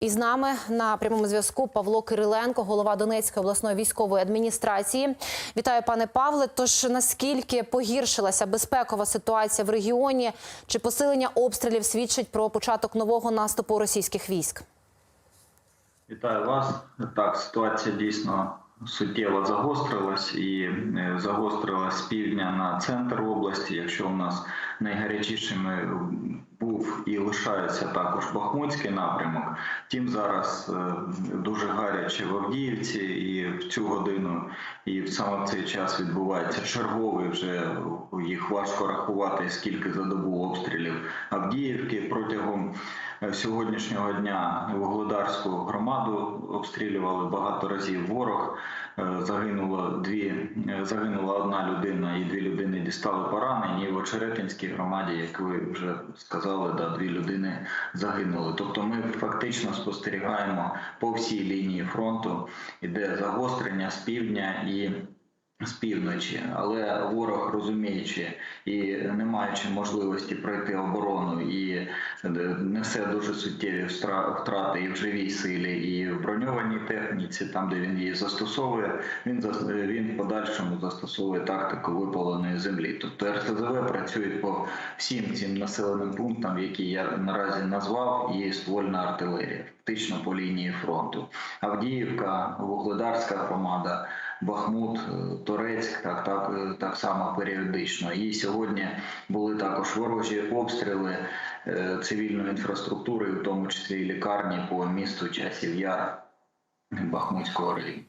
І з нами на прямому зв'язку Павло Кириленко, голова Донецької обласної військової адміністрації. Вітаю, пане Павле. Тож наскільки погіршилася безпекова ситуація в регіоні? Чи посилення обстрілів свідчить про початок нового наступу російських військ? Вітаю вас. Так, ситуація дійсно суттєво загострилась і е, загострилась з півдня на центр області. Якщо у нас найгарячішими був і лишається також Бахмутський напрямок, Тім зараз е, дуже гаряче в Авдіївці, і в цю годину, і в саме цей час відбувається черговий вже їх важко рахувати, скільки за добу обстрілів Авдіївки протягом сьогоднішнього дня Вугледарську громаду обстрілювали багато разів ворог. Е, Загинуло дві е, загинула одна людина, і дві людини дістали поранені. І в Очеретинській громаді, як ви вже сказали, да, дві людини загинули. Тобто, ми фактично спостерігаємо по всій лінії фронту, іде загострення з півдня і. З півночі, але ворог розуміючи і не маючи можливості пройти оборону і несе дуже суттєві втрати і в живій силі, і в броньованій техніці, там де він її застосовує, він він подальшому застосовує тактику випаленої землі. Тобто РСЗВ працюють по всім цим населеним пунктам, які я наразі назвав, і ствольна артилерія, фактично по лінії фронту. Авдіївка, Вугледарська громада. Бахмут, е, Торецьк, так, так, е, так само періодично. І сьогодні були також ворожі обстріли е, цивільної інфраструктури, в тому числі і лікарні по місту Часів Яр Бахмутського району.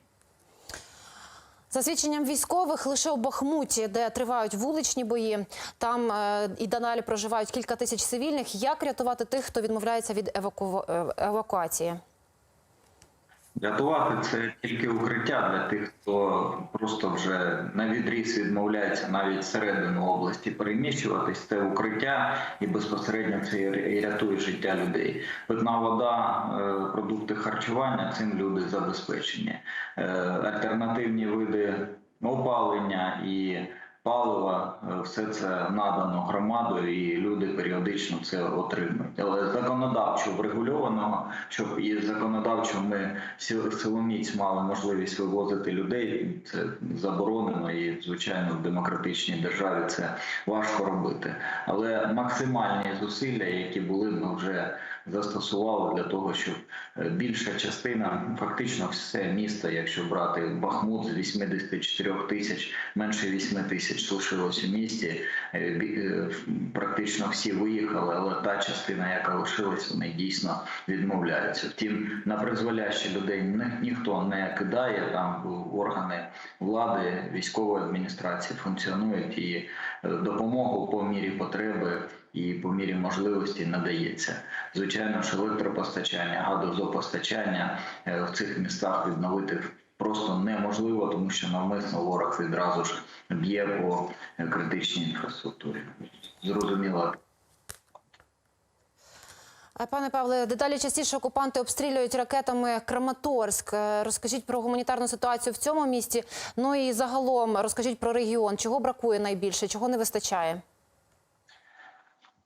За свідченням військових, лише у Бахмуті, де тривають вуличні бої, там е, і далі проживають кілька тисяч цивільних. Як рятувати тих, хто відмовляється від еваку... евакуації? Рятувати це тільки укриття для тих, хто просто вже на відріз відмовляється навіть всередину області переміщуватись. Це укриття, і безпосередньо це і рятує життя людей. Питна вода, е, продукти харчування цим люди забезпечені. Е, Альтернативні види опалення і палива, е, все це надано громадою, і люди періодично це отримують. Але законодавчо врегульованого, щоб і законодавчо ми сил- силоміць мали можливість вивозити людей, це заборонено, і звичайно в демократичній державі це важко робити. Але максимальні зусилля, які були, ми вже застосували для того, щоб е, більша частина, фактично все місто, якщо брати Бахмут з 84 тисяч, менше 8 тисяч лишилось у місті. Е, е, Практично всі виїхали, але та частина, яка лишилась, вони дійсно відмовляються. Втім, на призволяще людей ні- ніхто не кидає. Там органи влади, військової адміністрації функціонують і допомогу по мірі потреби і по мірі можливості надається. Звичайно ж, електропостачання, газозопостачання е, в цих містах відновити просто неможливо, тому що навмисно ворог відразу ж б'є по е, критичній інфраструктурі. Зрозуміло. Е, Пане Павле, дедалі частіше окупанти обстрілюють ракетами Краматорськ. Розкажіть про гуманітарну ситуацію в цьому місті. Ну і загалом розкажіть про регіон. Чого бракує найбільше, чого не вистачає?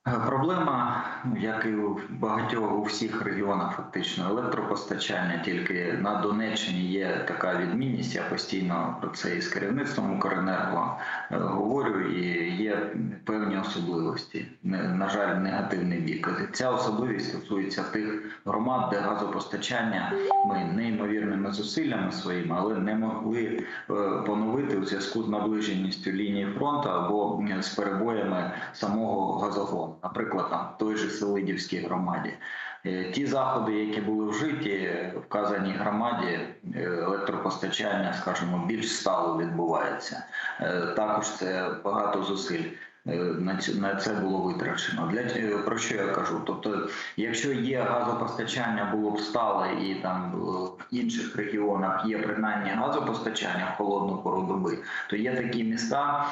Е, Проблема, ну, як і у багатьох у всіх регіонах, фактично електропостачання. Тільки на Донеччині є така відмінність. Я постійно про це із керівництвом Укренерго е, говорю, і є певні особливості. На жаль, негативний бік. Ця особливість стосується тих громад, де газопостачання ми неймовірними зусиллями своїми, але не могли е, поновити у зв'язку з наближеністю лінії фронту або з перебоями самого газогону. Наприклад, там той же Селидівській громаді. Е, Ті заходи, які були вжиті вказаній громаді, е, електропостачання, скажімо, більш стало відбувається. Е, Також це багато зусиль. На це було витрачено. Для про що я кажу? Тобто, якщо є газопостачання, було б стале, і там в інших регіонах є принаймні газопостачання в холодну пору доби, то є такі міста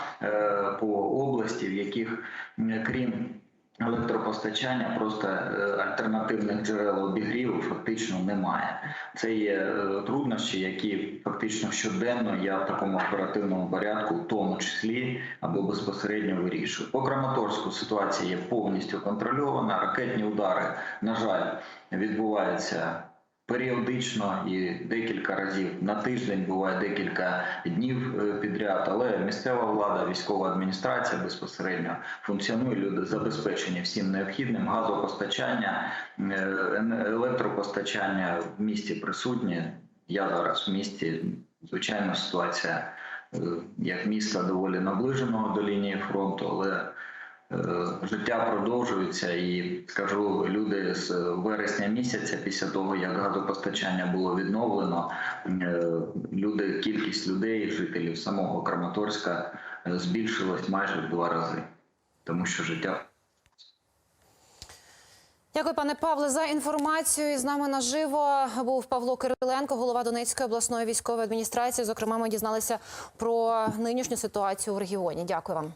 по області, в яких крім електропостачання, просто е, альтернативних джерел обігріву фактично немає. Це є е, труднощі, які фактично щоденно я в такому оперативному порядку, в тому числі або безпосередньо вирішую. По Краматорську ситуація є повністю контрольована. Ракетні удари, на жаль, відбуваються періодично і декілька разів на тиждень буває декілька днів е, підряд. Але місцева влада, військова адміністрація безпосередньо функціонує. Люди забезпечені всім необхідним. Газопостачання, е, електропостачання в місті присутні. Я зараз в місті. Звичайно, ситуація е, як міста доволі наближеного до лінії фронту, але Життя продовжується, і скажу, люди з вересня місяця, після того як газопостачання було відновлено, е, люди, кількість людей, жителів самого Краматорська е, збільшилась майже в два рази, тому що життя Дякую, пане Павле, за інформацію. І з нами наживо був Павло Кириленко, голова Донецької обласної військової адміністрації. Зокрема, ми дізналися про нинішню ситуацію в регіоні. Дякую вам.